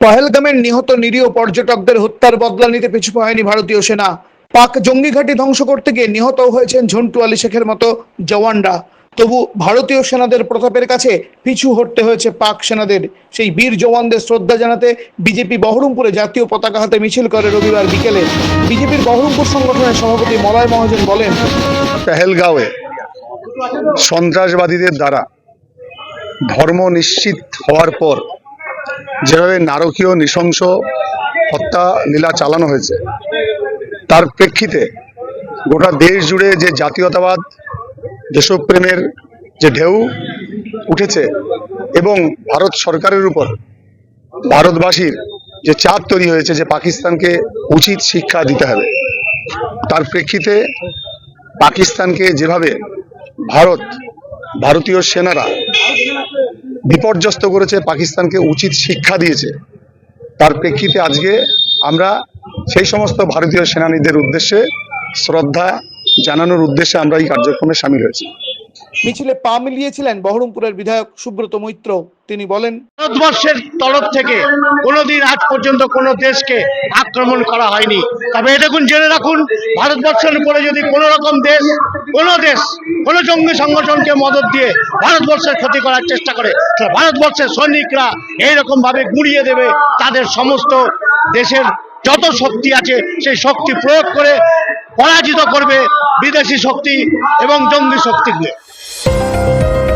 পহেলগামের নিহত নিরীহ পর্যটকদের হত্যার বদলা নিতে পিছু পায়নি ভারতীয় সেনা। পাক জঙ্গি ঘাঁটি ধ্বংস করতে গিয়ে নিহত হয়েছেন ঝন্টু আলী শেখের মতো জওয়ানরা। তবু ভারতীয় সেনাদের প্রতাপের কাছে পিছু হটতে হয়েছে পাক সেনাদের। সেই বীর জওয়ানদের শ্রদ্ধা জানাতে বিজেপি বহরমপুরে জাতীয় পতাকা হাতে মিছিল করে রবিবার বিকেলে। বিজেপির বহরমপুর সংগঠনের সভাপতি মলয় মহাজন বলেন, পেহেলগাঁওয়ে সন্ত্রাসবাদীদের দ্বারা ধর্ম নিশ্চিত হওয়ার পর যেভাবে নারকীয় নৃশংস হত্যা লীলা চালানো হয়েছে, তার প্রেক্ষিতে গোটা দেশ জুড়ে যে জাতীয়তাবাদ দেশপ্রেমের যে ঢেউ উঠেছে এবং ভারত সরকারের উপর ভারতবাসীর যে চাপ তৈরি হয়েছে যে পাকিস্তানকে উচিত শিক্ষা দিতে হবে, তার প্রেক্ষিতে পাকিস্তানকে যেভাবে ভারত, ভারতীয় সেনারা বিপর্যস্ত করেছে, পাকিস্তানকে উচিত শিক্ষা দিয়েছে। তার প্রেক্ষিতে আজকে আমরা সেই সমস্ত ভারতীয় সেনানীদের উদ্দেশ্যে শ্রদ্ধা জানানোর উদ্দেশ্যে আমরা এই কার্যক্রমে সামিল হয়েছি। মিছিলে পা মিলিয়েছিলেন বহরমপুরের বিধায়ক সুব্রত মৈত্র। তিনি বলেন, ভারতবর্ষের তরফ থেকে কোনোদিন আজ পর্যন্ত কোনো দেশকে আক্রমণ করা হয়নি। তবে দেখুন, জেনে রাখুন, ভারতবর্ষের উপরে যদি কোনো রকম দেশ, কোনো দেশ, কোনো জঙ্গি সংগঠনকে মদত দিয়ে ভারতবর্ষের ক্ষতি করার চেষ্টা করে ভারতবর্ষের সৈনিকরা এইরকম ভাবে গুঁড়িয়ে দেবে, তাদের সমস্ত দেশের যত শক্তি আছে, সেই শক্তি প্রয়োগ করে পরাজিত করবে বিদেশি শক্তি এবং জঙ্গি শক্তিকে 啊！